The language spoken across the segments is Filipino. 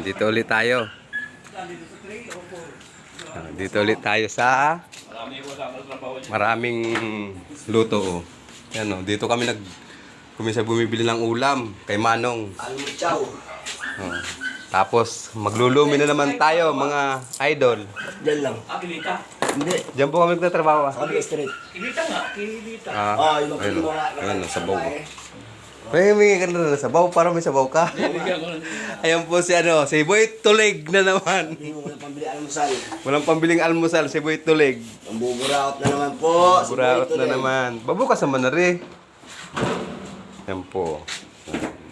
Nandito ulit tayo. Ah, Dito ulit tayo sa maraming luto. Oh. Yan oh, dito kami nag kumisa bumibili ng ulam kay Manong. Almuchaw. Oh. Tapos maglulumi na naman tayo mga idol. Diyan lang. Ah, kilita. Hindi. Diyan po kami nagtatrabaho. ah. Kami street. Kilita nga, kilita. Ah, Ah, yung ayun, mga oh. ayun, oh, sabaw. Eh, May humingi ka na ng sabaw para may sabaw ka. Ayan po si ano, si Boy Tulig na naman. Hindi mo na pambili almusal. Walang pambiling almusal, si Boy Tulig. Ang buburaot na naman po. Si Buraot Boy na naman. Babukas naman na rin. Yan po.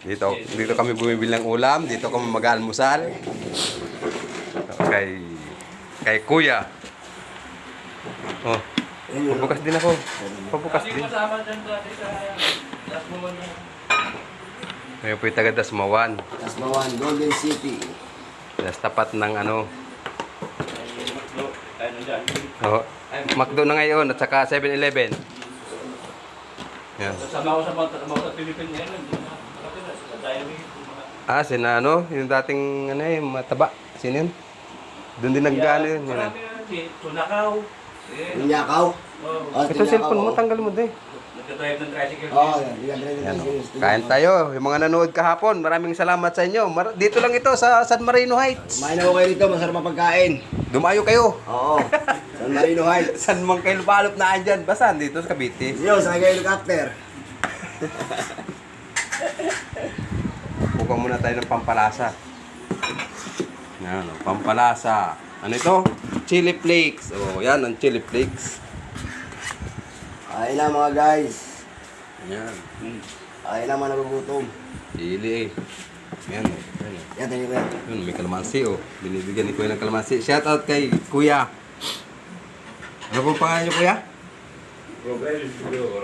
Dito, dito kami bumibili ng ulam. Dito kami mag-almusal. Kay, kay Kuya. Oh, pabukas din ako. Pabukas Hindi din. kasama dyan dati sa last moment. Ngayon po yung taga Dasmawan. Tasmawan, Golden City. Sa tapat ng ano, oh, McDo na ngayon at saka 7-Eleven. Yan. Kasama ko sa mga Philippines ngayon. Ah, sina ano, yung dating ano eh, mataba. Sino yun? Doon din nag-ano yun. Marami. Si Tunakaw. Eh, Yung Yakaw. oh, Oh, Ito cellphone mo, tanggal mo din. Nagdadrive ng tricycle. Oo, yan. Yan, yan, oh. Kain tayo. Yung mga nanood kahapon, maraming salamat sa inyo. Mar- dito lang ito sa San Marino Heights. Kumain ako kayo dito, masarap ang pagkain. Dumayo kayo. Oo. San Marino Heights. San mang kayo palop na andyan? Basta dito sa Cavite. Yo, sa kayo helicopter. Buka muna tayo ng pampalasa. Yan, oh, pampalasa. Ano ito? Chili flakes. Oh, yan ang chili flakes. Ay na mga guys. Yan. Ay na mga nagugutom. Chili eh. Yan. Yan. Yan, tayo yan. Yun, may kalamansi oh. Binibigyan ni Kuya ng kalamansi. Shout out kay Kuya. Ano pong pangalan niyo Kuya? Robel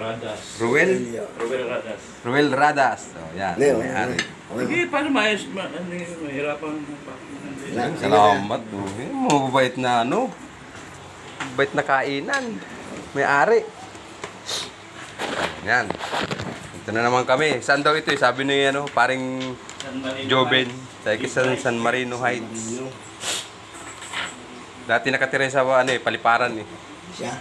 Radas. Ruel? Robel Radas. Ruel Radas. Oh, yan. Leo, May ari. Sige, paano maayos? Ma, ano, mahirapan. Yan. Salamat. Oh. Eh, mababait na ano. Mabait na kainan. May ari. Yan. Ito na naman kami. Saan daw ito eh? Sabi ni ano, paring. Heights. Tayo sa San Marino Heights. Dati nakatira sa ano eh, paliparan eh. Siya.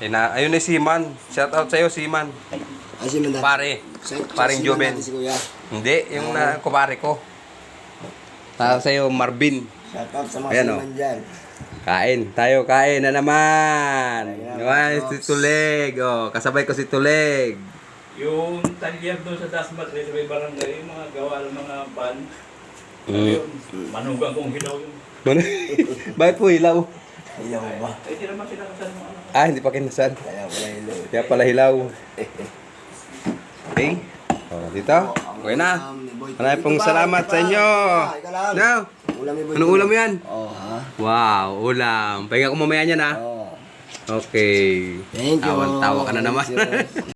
Eh na, ayun eh si Man. Shout out sa'yo si Man. Ay, si Mandat. Pare. Sa- Paring si Joben. Mandat, Si Kuya. Hindi, yung na kumare ko. Out sa'yo Marvin. Shout out sa mga Ayan, siman dyan. Kain. Tayo kain na naman. Naman si Rox. Tuleg. Oh, kasabay ko si Tuleg. Yung talyag doon sa Dasmat, sa may barangay, yung mga gawa ng mga ban. Mm. Yun, manugang kong hilaw yun. Bakit po hilaw? Ayaw ba? Eh, di naman sila kasal mga anak. Ah, hindi pa kinasan. Ayaw pala ilo. Kaya pala hilaw. Okay. Oh, dito. Okay na. Maraming pong salamat sa inyo. Now, Ulam ni Boy. anong ulam mo yan? Oo, ha? Wow, ulam. Pahinga ko mamaya niyan ha. Oo. Okay. Thank you. Tawan-tawa ka na naman.